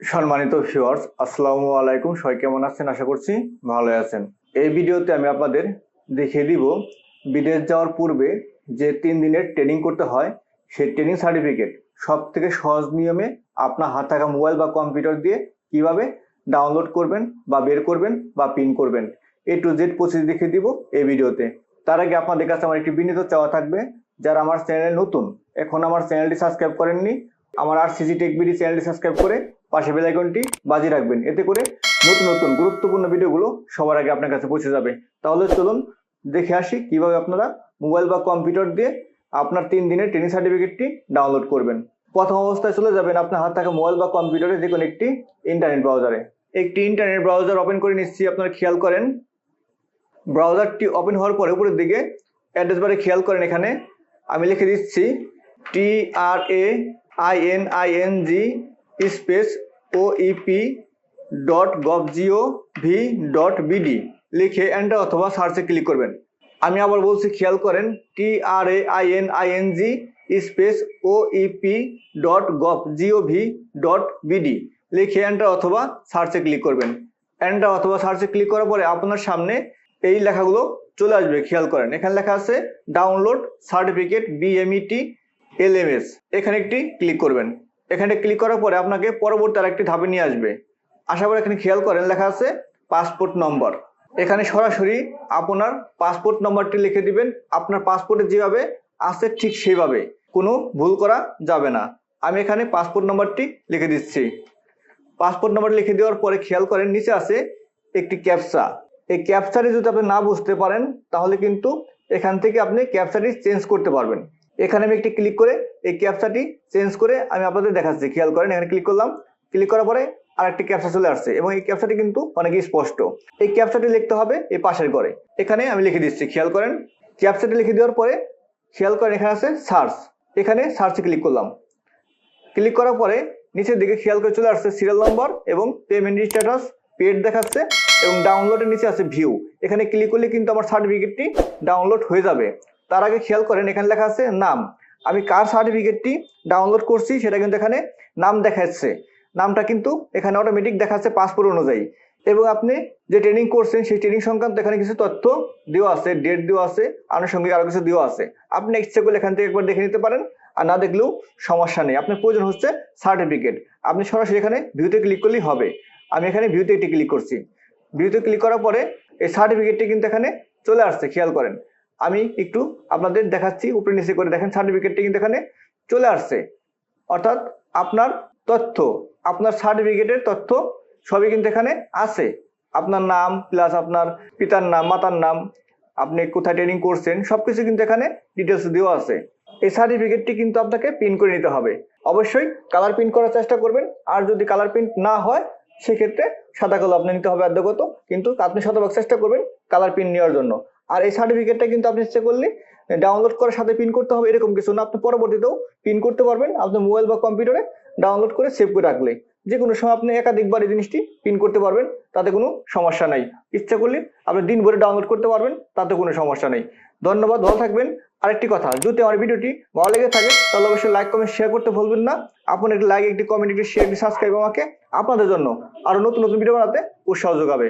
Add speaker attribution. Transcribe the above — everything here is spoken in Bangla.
Speaker 1: সম্মানিত ভিউয়ার্স আসসালামু আলাইকুম। সবাই কেমন আছেন? আশা করছি ভালো আছেন। এই ভিডিওতে আমি আপনাদের দেখিয়ে দিব, বিদেশ যাওয়ার পূর্বে যে তিন দিনের ট্রেনিং করতে হয়, সেই ট্রেনিং সার্টিফিকেট সব থেকে সহজ নিয়মে আপনার হাত থাকা মোবাইল বা কম্পিউটার দিয়ে কীভাবে ডাউনলোড করবেন বা বের করবেন বা পিন করবেন। এ টু জেড প্রসেস দেখিয়ে দিব এই ভিডিওতে। তার আগে আপনাদের কাছে আমার একটি বিনীত চাওয়া থাকবে, যারা আমার চ্যানেল নতুন, এখন আমার চ্যানেলটি সাবস্ক্রাইব করেননি, আমার আর সিজি টেক বিডি চ্যানেলটি সাবস্ক্রাইব করে পাশে বেল আইকনটি বাজিয়ে রাখবেন। এতে করে নতুন নতুন গুরুত্বপূর্ণ ভিডিওগুলো সবার আগে আপনার কাছে পৌঁছে যাবে। তাহলে চলুন দেখে আসি কীভাবে আপনারা মোবাইল বা কম্পিউটার দিয়ে আপনার তিন দিনের ট্রেনিং সার্টিফিকেটটি ডাউনলোড করবেন। প্রথম অবস্থায় চলে যাবেন আপনার হাত থাকা মোবাইল বা কম্পিউটারে যে কোনো একটি ইন্টারনেট ব্রাউজারে একটি ইন্টারনেট ব্রাউজার ওপেন করে নিচ্ছি, আপনারা খেয়াল করেন। ব্রাউজারটি ওপেন হওয়ার পরে উপরের দিকে অ্যাড্রেস বারে খেয়াল করেন এখানে। আমি লিখে দিচ্ছি T R A I N I N G space O E P dot gov G O V dot BD লিখে এন্টার অথবা সার্চে ক্লিক করবেন। আমি আবার বলছি, খেয়াল করেন T R A I N I N G space O E P dot gov G O V dot BD লিখে এন্টার অথবা সার্চে ক্লিক করবেন। এন্টার অথবা সার্চে ক্লিক করার পরে আপনার সামনে এই লেখাগুলো চলে আসবে, খেয়াল করেন। এখানে লেখা আছে ডাউনলোড সার্টিফিকেট বিএমইটি এলএমএস এখানে একটি ক্লিক করবেন। এখানে ক্লিক করার পরে আপনাকে পরবর্তী আরেকটি ধাপে নিয়ে আসবে। আশা করি এখানে খেয়াল করেন, লেখা আছে পাসপোর্ট নম্বর এখানে সরাসরি আপনার পাসপোর্ট নম্বরটি লিখে দিবেন। আপনার পাসপোর্টে যেভাবে আছে ঠিক সেইভাবে। কোনো ভুল করা যাবে না। আমি এখানে পাসপোর্ট নম্বরটি লিখে দিচ্ছি। পাসপোর্ট নম্বর লিখে দেওয়ার পরে খেয়াল করেন, নিচে আছে একটি ক্যাপসা এই ক্যাপচারে যদি আপনি না বুঝতে পারেন, তাহলে কিন্তু এখান থেকে আপনি ক্যাপচাটি চেঞ্জ করতে পারবেন। এখানে আমি একটি ক্লিক করে এই ক্যাপচাটি চেঞ্জ করে আমি আপনাদের দেখাচ্ছি, খেয়াল করেন, এখানে ক্লিক করলাম ক্লিক করার পরে আরেকটি ক্যাপচা চলে আসছে এবং এই ক্যাপচাটি কিন্তু অনেক স্পষ্ট। এই ক্যাপচাটি লিখতে হবে এই পাশের ঘরে। এখানে আমি লিখে দিচ্ছি, খেয়াল করেন ক্যাপচাটি লিখে দেওয়ার পরে খেয়াল করেন এখানে আছে সার্চ এখানে সার্চে ক্লিক করলাম। ক্লিক করার পরে নিচের দিকে খেয়াল করে চলে আসছে সিরিয়াল নম্বর এবং পেমেন্ট স্ট্যাটাস পেড দেখাচ্ছে এবং ডাউনলোডের নিচে আছে ভিউ এখানে ক্লিক করলে কিন্তু আমার সার্টিফিকেটটি ডাউনলোড হয়ে যাবে। তার আগে খেয়াল করেন, এখানে লেখা আছে নাম। আমি কার সার্টিফিকেটটি ডাউনলোড করছি সেটা কিন্তু এখানে নাম দেখাচ্ছে। নামটা কিন্তু এখানে অটোমেটিক দেখাচ্ছে পাসপোর্ট অনুযায়ী। এবং আপনি যে ট্রেনিং করছেন, সেই ট্রেনিং সংক্রান্ত এখানে কিছু তথ্য দেওয়া আছে ডেট দেওয়া আছে, আনুষঙ্গিক আরও কিছু দেওয়া আছে। আপনি ইচ্ছে করলে এখান থেকে একবার দেখে নিতে পারেন, আর না দেখলেও সমস্যা নেই। আপনার প্রয়োজন হচ্ছে সার্টিফিকেট আপনি সরাসরি এখানে ভিউতে ক্লিক করলেই হবে। আমি এখানে ভিউতে একটি ক্লিক করছি। ভিউতে ক্লিক করার পরে এই সার্টিফিকেটটি কিন্তু এখানে চলে আসছে, খেয়াল করেন। আমি একটু আপনাদের দেখাচ্ছি, উপরে নিচে করে দেখেন সার্টিফিকেটটি কিন্তু এখানে চলে আসছে। অর্থাৎ আপনার তথ্য, আপনার সার্টিফিকেটের তথ্য সবই কিন্তু এখানে আছে। আপনার নাম প্লাস আপনার পিতার নাম, মাতার নাম, আপনি কোথায় ট্রেনিং করছেন, সবকিছু কিন্তু এখানে ডিটেলস দেওয়া আছে। এই সার্টিফিকেটটি কিন্তু আপনাকে প্রিন্ট করে নিতে হবে। অবশ্যই কালার প্রিন্ট করার চেষ্টা করবেন, আর যদি কালার প্রিন্ট না হয়, সেক্ষেত্রে সাদা কালো আপনি নিতে হবে আদ্যগত কিন্তু আপনি শতভাগ চেষ্টা করবেন কালার প্রিন্ট নেওয়ার জন্য। আর এই সার্টিফিকেটটা কিন্তু আপনি ইচ্ছে করলে ডাউনলোড করার সাথে পিন করতে হবে, এরকম কিছু না। আপনি পরবর্তীতেও পিন করতে পারবেন আপনার মোবাইল বা কম্পিউটারে ডাউনলোড করে সেভ করে রাখলে। যে কোনো সময় আপনি একাধিকবার এই জিনিসটি পিন করতে পারবেন, তাতে কোনো সমস্যা নাই। ইচ্ছা করলে আপনি দিন ভরে ডাউনলোড করতে পারবেন, তাতে কোনো সমস্যা নেই। ধন্যবাদ, ভালো থাকবেন। আরেকটি কথা, যদি আমার ভিডিওটি ভালো লেগে থাকে, তাহলে অবশ্যই লাইক কমেন্ট শেয়ার করতে ভুলবেন না। আপনার একটি লাইক একটি কমেন্ট একটি শেয়ার একটি সাবস্ক্রাইব আমাকে আপনাদের জন্য। আরও নতুন নতুন ভিডিও বানাতে উৎসাহ যোগাবে।